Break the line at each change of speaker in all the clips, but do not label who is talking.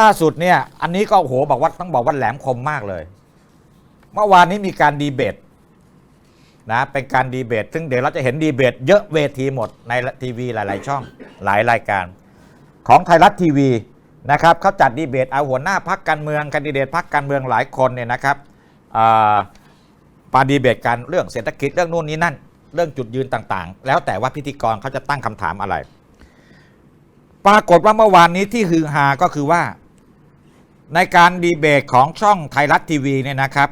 ล่าสุดเนี่ยอันนี้ก็โอ้โหบอกว่าต้องบอกว่าแหลมคมมากเลย เมื่อวานนี้มีการดีเบตนะเป็นการดีเบต ซึ่งเดี๋ยวเราจะเห็นดีเบต เยอะเวทีหมดในทีวีหลาย ๆ ช่องหลายรายการ ของไทยรัฐทีวีนะครับเขาจัดดีเบตเอาหัวหน้าพักการเมืองคนดิเดตพักการเมืองหลายคนเนี่ยนะครับอ่าปาดีเบตกันเรื่องเศรษฐกิจเรื่องนู่นนี่นั่น เรื่องจุดยืนต่างๆ แล้วแต่ว่าพิธีกรเขาจะตั้งคำถามอะไร ปรากฏว่าเมื่อวานนี้ที่ฮือฮาก็คือว่า ในการดีเบตของช่องไทยรัฐทีวีเนี่ยนะครับ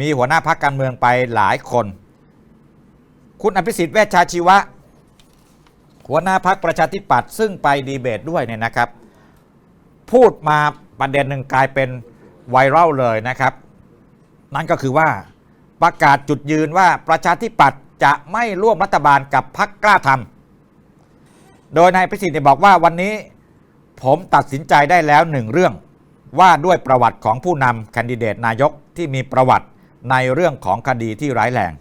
มีหัวหน้าพักการเมืองไปหลายคน คุณอภิสิทธิ์เวชชาชีวะ หัวหน้าพักประชาธิปัตย์ซึ่งไปดีเบตด้วยเนี่ยนะครับ พูดมาประเด็นหนึ่งกลายเป็นไวรัลเลยนะครับ นั่นก็คือว่าประกาศจุดยืนว่าประชาธิปัตย์จะไม่ร่วมรัฐบาลกับพักกล้าทำโดยนายอภิสิทธิ์เนี่ยบอกว่าวันนี้ผมตัดสินใจได้แล้วหนึ่งเรื่อง ว่าด้วยประวัติของผู้นำแคนดิเดตนายกที่มีประวัติในเรื่องของคดีที่ร้ายแรง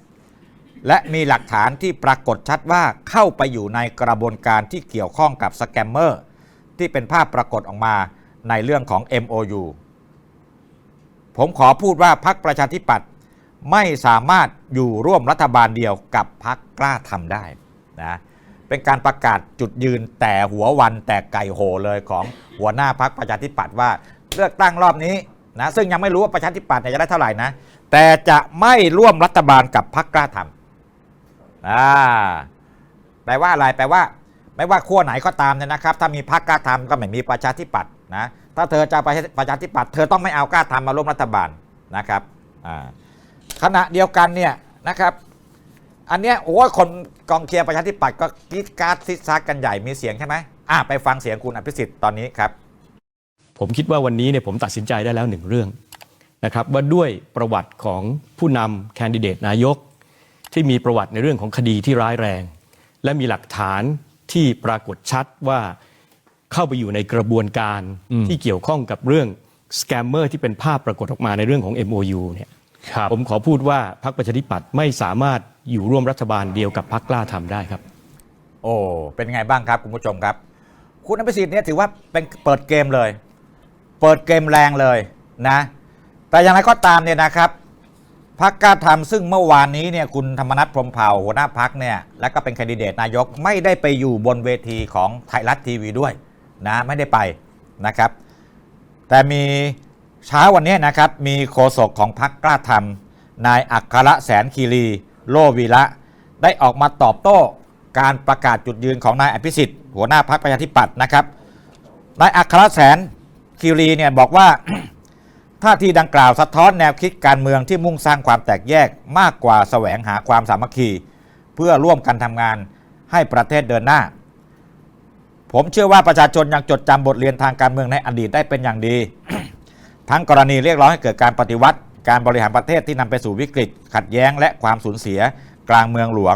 และมีหลักฐานที่ปรากฏชัดว่าเข้าไปอยู่ในกระบวนการที่เกี่ยวข้องกับสแกมเมอร์ที่เป็นภาพปรากฏออกมาในเรื่องของ MOU ผมขอพูดว่าพักประชาธิปัตย์ไม่สามารถอยู่ร่วมรัฐบาลเดียวกับพักกล้าทำได้นะเป็นการประกาศจุดยืนแต่หัววันแต่ไก่โหเลยของหัวหน้าพักประชาธิปัตย์ว่า เลือกตั้งรอบนี้นะซึ่งยังไม่รู้ว่าประชาธิปัตย์เนี่ยจะได้เท่าไหร่นะ แต่จะไม่ร่วมรัฐบาลกับพักกล้าทำอ่าแปลว่าอะไรแปลว่า ไม่ว่าขั้วไหนก็ตามเนี่ยนะครับ ถ้ามีพรรคกล้าทำก็ไม่มีประชาธิปัตย์นะถ้าเธอจะประชาประชาธิปัตย์เธอต้องไม่เอากล้าทำมาร่วมรัฐบาลนะครับอ่าขณะเดียวกันเนี่ยนะครับ อันเนี้ยโอ้ยคนกองเชียร์ประชาธิปัตย์ก็กรีดการ์ดซิดซักกันใหญ่มีเสียงใช่ไหมอะไปฟังเสียงคุณอภิสิทธิ์ตอนนี้ครับ
ผมคิดว่าวันนี้เนี่ยผมตัดสินใจได้แล้วหนึ่งเรื่องนะครับว่าด้วยประวัติของผู้นำแคนดิเดตนายก ที่มีประวัติในเรื่องของคดีที่ร้ายแรง และมีหลักฐานที่ปรากฏชัดว่าเข้าไปอยู่ในกระบวนการที่เกี่ยวข้องกับเรื่องสแกมเมอร์ที่เป็นภาพปรากฏออกมาในเรื่องของ MOU เนี่ย
ครับ
ผมขอพูดว่าพรรคประชาธิปัตย์ไม่สามารถอยู่ร่วมรัฐบาลเดียวกับพรรคกล้าทำได้ครับ
โอ้เป็นไงบ้างครับคุณผู้ชมครับ คุณอภิสิทธิ์เนี่ยถือว่าเป็นเปิดเกมเลย เปิดเกมแรงเลยนะ แต่อย่างไรก็ตามเนี่ยนะครับพักกล้าทำซึ่งเมื่อวานนี้เนี่ยคุณธรรมนัฐพรมเผ่าหัวหน้าพักเนี่ยและก็เป็นแคนดิเดตนายกไม่ได้ไปอยู่บนเวทีของไทยรัฐทีวีด้วยนะไม่ได้ไปนะครับ แต่มีเช้าวันนี้นะครับมีโฆษกของพักกล้าทำนายอัครแสนคีรี โลวีระได้ออกมาตอบโต้การประกาศจุดยืนของนายอภิสิทธิ์หัวหน้าพักประชาธิปัตย์นะครับนายอัครแสน คีรีเนี่ยบอกว่าท่าทีดังกล่าวสะท้อนแนวคิดการเมืองที่มุ่งสร้างความแตกแยกมากกว่าแสวงหาความสามัคคี เพื่อร่วมกันทำงานให้ประเทศเดินหน้า ผมเชื่อว่าประชาชนยังจดจำบทเรียนทางการเมืองในอดีตได้เป็นอย่างดี ทั้งกรณีเรียกร้องให้เกิดการปฏิวัติ การบริหารประเทศที่นำไปสู่วิกฤต ขัดแย้งและความสูญเสีย กลางเมืองหลวง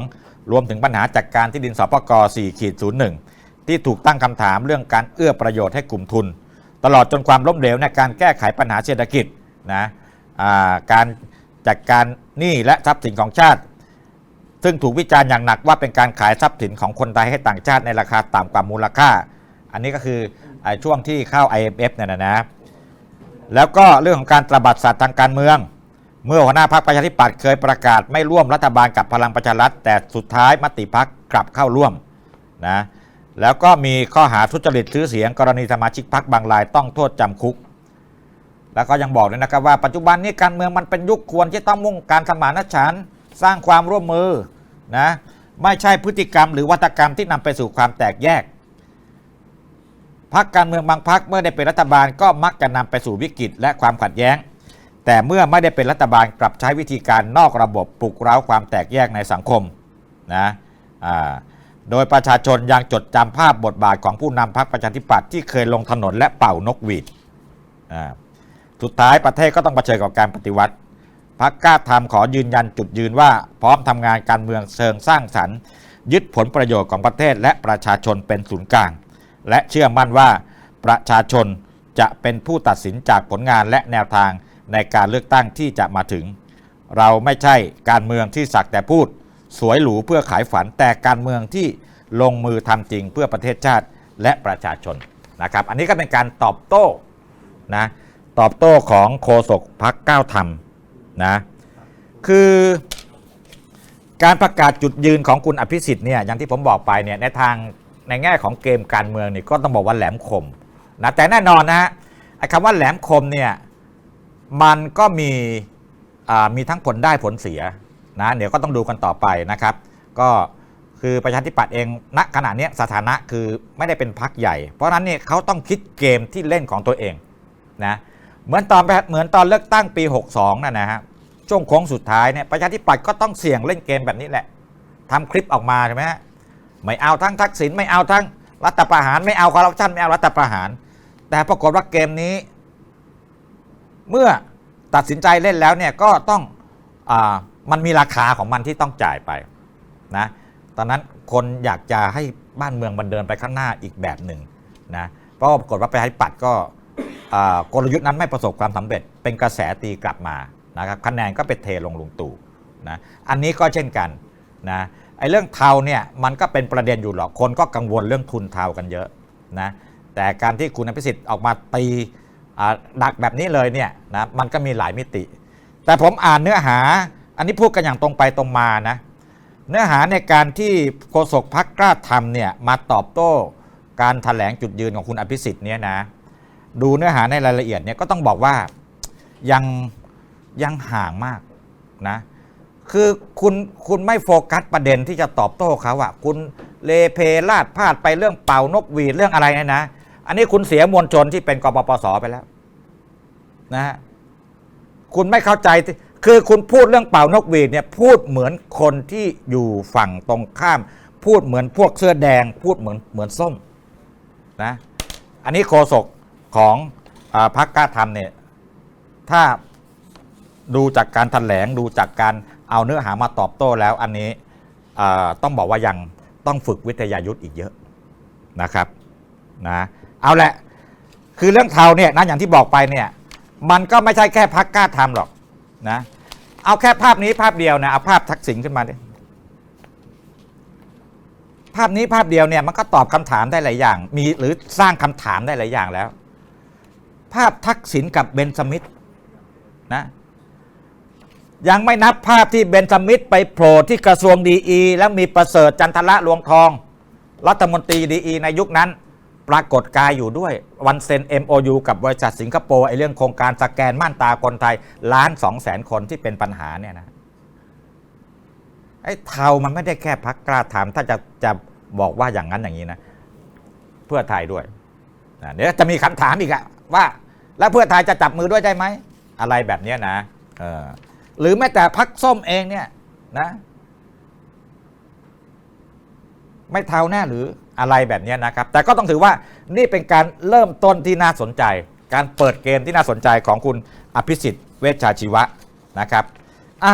รวมถึงปัญหาจัดการที่ดินสปก4ขีด01 ที่ถูกตั้งคำถามเรื่องการเอื้อประโยชน์ให้กลุ่มทุน ตลอดจนความล้มเหลวในการแก้ไขปัญหาเศรษฐกิจนะาการจัดการหนี้และทรัพย์สินของชาติ ซึ่งถูกวิจารณ์อย่างหนักว่าเป็นการขายทรัพย์สินของคนไทยให้ต่างชาติในราคาต่ำกว่ามูลค่า อันนี้ก็คืออช่วงที่เข้า IMF เนี่ยนะนะแล้วก็เรื่องของการตระบัดสัตว์ทางการเมือง เมื่อหัวหน้าพรรคประชาธิปัตย์เคยประกาศไม่ร่วมรัฐบาลกับพลังประชารัฐแต่สุดท้ายมติพักกลับเข้าร่วมนะ แล้วก็มีข้อหาทุจริตซื้อเสียงกรณีสมาชิกพักบางรายต้องโทษจำคุก แล้วก็ยังบอกด้วยนะครับว่าปัจจุบันนี้การเมืองมันเป็นยุคควรที่ต้องมุ่งการสมานฉันท์สร้างความร่วมมือนะไม่ใช่พฤติกรรมหรือวัตกรรมที่นำไปสู่ความแตกแยกพักการเมืองบางพักเมื่อได้เป็นรัฐบาลก็มักจะนำไปสู่วิกฤตและความขัดแย้ง แต่เมื่อไม่ได้เป็นรัฐบาลกลับใช้วิธีการนอกระบบปลุกเร้าความแตกแยกในสังคมนะอ่า โดยประชาชนยังจดจำภาพบทบาทของผู้นำพรรคประชาธิปัตย์ที่เคยลงถนนและเป่านกหวีดสุดท้ายประเทศก็ต้องเผชิญกับการปฏิวัติพักกล้าทำขอยืนยันจุดยืนว่าพร้อมทำงานการเมืองเชิงสร้างสรรค์ ยึดผลประโยชน์ของประเทศและประชาชนเป็นศูนย์กลาง และเชื่อมั่นว่าประชาชนจะเป็นผู้ตัดสินจากผลงานและแนวทางในการเลือกตั้งที่จะมาถึง เราไม่ใช่การเมืองที่สักแต่พูด สวยหรูเพื่อขายฝันแต่การเมืองที่ลงมือทำจริงเพื่อประเทศชาติและประชาชนนะครับ อันนี้ก็เป็นการตอบโต้นะตอบโต้ของโฆษกพักก้าวธรรมนะคือการประกาศจุดยืนของคุณอภิสิทธิ์เนี่ยอย่างที่ผมบอกไปเนี่ยในทางในแง่ของเกมการเมืองนี่ก็ต้องบอกว่าแหลมคมนะแต่แน่นอนนะฮะไอ้คำว่าแหลมคมเนี่ยมันก็มีมีทั้งผลได้ผลเสีย นะเดี๋ยวก็ต้องดูกันต่อไปนะครับ ก็คือประชาธิปัตย์เองณขณะนี้สถานะคือไม่ได้เป็นพักใหญ่ เพราะนั้นเนี่ยเขาต้องคิดเกมที่เล่นของตัวเองนะเหมือนตอนเหมือนตอนเลือกตั้งปี 62นั่นนะฮะช่วงโค้งสุดท้ายเนี่ยประชาธิปัตย์ก็ต้องเสี่ยงเล่นเกมแบบนี้แหละทำคลิปออกมาใช่ไหมฮะไม่เอาทั้งทักษิณไม่เอาทั้งรัฐประหารไม่เอาคอร์รัปชันไม่เอารัฐประหาร แต่ปรากฏว่าเกมนี้ เมื่อตัดสินใจเล่นแล้วเนี่ยก็ต้องอา มันมีราคาของมันที่ต้องจ่ายไปนะตอนนั้นคนอยากจะให้บ้านเมืองมันเดินไปข้างหน้าอีกแบบหนึ่งนะเพราะว่าปรากฏว่าไประชาธิปัตย์ก็กลยุทธ์นั้นไม่ประสบความสำเร็จ เป็นกระแสตีกลับมานะครับคะแนนก็ไปเทลงลุงตู่นะอันนี้ก็เช่นกันนะไอ้เรื่องเทาเนี่ยมันก็เป็นประเด็นอยู่หรอกคนก็กังวลเรื่องทุนเทากันเยอะนะแต่การที่คุณอภิสิทธิ์ออกมาตีดักแบบนี้เลยเนี่ยนะมันก็มีหลายมิติ แต่ผมอ่านเนื้อหา อันนี้พูดกันอย่างตรงไปตรงมานะ เนื้อหาในการที่โฆษกพักกล้าทำเนี่ยมาตอบโต้การถแถลงจุดยืนของคุณอภิสิทธิ์เนี่ยนะ ดูเนื้อหาในรายละเอียดเนี่ยก็ต้องบอกว่ายังยังห่างมากนะ คือคุณคุณไม่โฟกัสประเด็นที่จะตอบโต้เขาอะคุณเลเพลาดพลาดไปเรื่องเป่านกหวีดเรื่องอะไรเนี่ยนะ อันนี้คุณเสียมวลชนที่เป็นกปปสไปแล้วนะฮะคุณไม่เข้าใจที่ คือคุณพูดเรื่องเป่านกหวีดเนี่ยพูดเหมือนคนที่อยู่ฝั่งตรงข้าม พูดเหมือนพวกเสื้อแดง พูดเหมือนเหมือนส้มนะอันนี้โฆษกของอพรรคกล้าทำเนี่ยถ้าดูจากการแถลงดูจากการเอาเนื้อหามาตอบโต้แล้วอันนี้ต้องบอกว่ายังต้องฝึกวิทยายุทธ์อีกเยอะนะครับนะเอาแหละคือเรื่องเทาเนี่ยนะอย่างที่บอกไปเนี่ยมันก็ไม่ใช่แค่พักกล้าทำหรอกนะ เอาแค่ภาพนี้ภาพเดียวนะเอาภาพทักษิณขึ้นมาดิภาพนี้ภาพเดียวเนี่ยมันก็ตอบคำถามได้หลายอย่าง มีหรือสร้างคำถามได้หลายอย่างแล้ว ภาพทักษิณกับเบนสมิธนะยังไม่นับภาพที่เบนสมิธไปโผล่ที่กระทรวงดีอีแล้วมีประเสริฐจันทละลวงทอง รัฐมนตรีดีอีในยุคนั้น ปรากฏกายอยู่ด้วยวันเซ็น MOU กับบริษัทสิงคโปร์ไอเรื่องโครงการสแกนม่านตาคนไทยล้านสองแสนคนที่เป็นปัญหาเนี่ยนะไอ้เทามันไม่ได้แค่พักกล้าถามถ้าจะจะบอกว่าอย่างนั้นอย่างนี้นะ เพื่อไทยด้วยเดี๋ยวจะมีคำถามอีกอะว่า แล้วเพื่อไทยจะจับมือด้วยได้ไหม อะไรแบบนี้นะเออหรือแม้แต่พักส้มเองเนี่ยนะ ไม่เท่าแน่หรือ อะไรแบบนี้นะครับ แต่ก็ต้องถือว่านี่เป็นการเริ่มต้นที่น่าสนใจ การเปิดเกมที่น่าสนใจของคุณอภิสิทธิ์เวชชาชีวะนะครับอะ